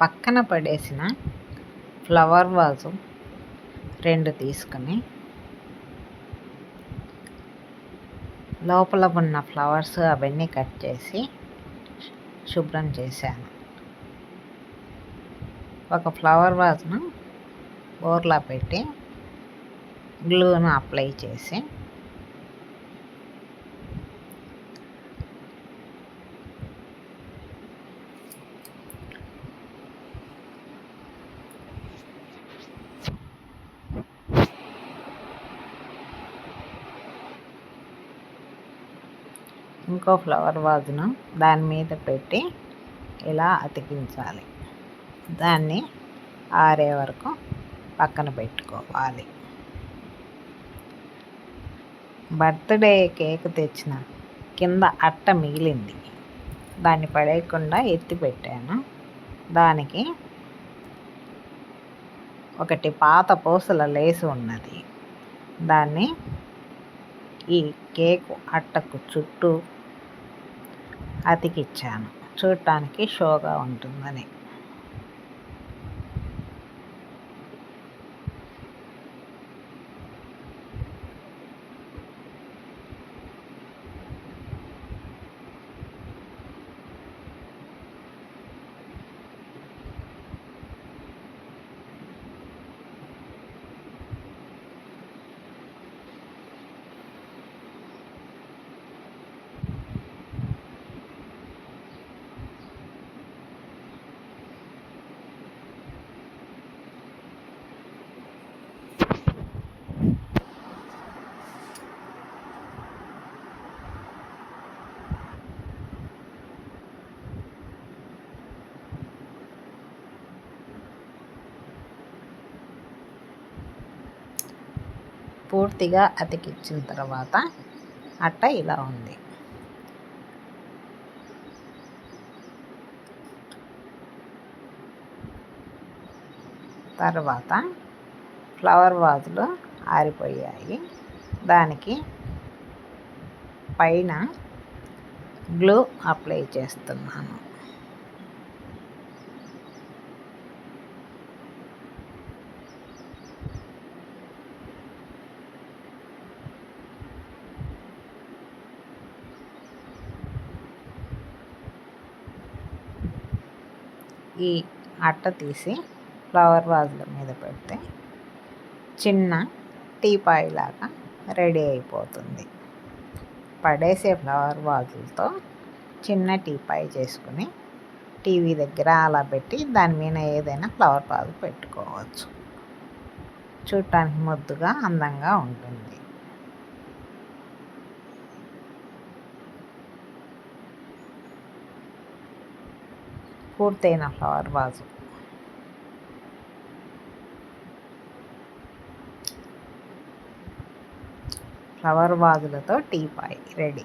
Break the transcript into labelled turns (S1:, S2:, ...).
S1: పక్కన పడేసిన flower vase రెండు తీసుకుని లోపల ఉన్న ఫ్లవర్స్ అవన్నీ కట్ చేసి శుభ్రం చేశాను. ఒక ఫ్లవర్ వాజ్ను బోర్లా పెట్టి గ్లూను అప్లై చేసి ఇంకో ఫ్లవర్ వాజ్ను దాని మీద పెట్టి ఇలా అతికించాలి. దాన్ని ఆరే వరకు పక్కన పెట్టుకోవాలి. బర్త్డే కేక్ తెచ్చిన కింద అట్ట మిగిలింది. దాన్ని పడేయకుండా ఎత్తి పెట్టాను. దానికి ఒకటి పాత పూసల లేసు ఉన్నది. దాన్ని ఈ కేక్ అట్టకు చుట్టూ అతికిచ్చాను. చూడటానికి షోగా ఉంటుందని. పూర్తిగా అతికిచ్చిన తర్వాత అట్ట ఇలా ఉంది. తర్వాత ఫ్లవర్ వాజులు ఆరిపోయాయి. దానికి పైన గ్లూ అప్లై చేస్తున్నాను. ఈ అట్ట తీసి ఫ్లవర్ వాజ్ల మీద పెడితే చిన్న టీపాయ్ లాగా రెడీ అయిపోతుంది. పడేసే ఫ్లవర్ వాజులతో చిన్న టీపాయ్ చేసుకుని టీవీ దగ్గర అలా పెట్టి దాని మీద ఏదైనా ఫ్లవర్ వాజ్ పెట్టుకోవచ్చు. చూడటానికి ముద్దుగా అందంగా ఉంటుంది. పూర్తయిన ఫ్లవర్ వాజు ఫ్లవర్ వాజులతో టీ పాయ్ రెడీ.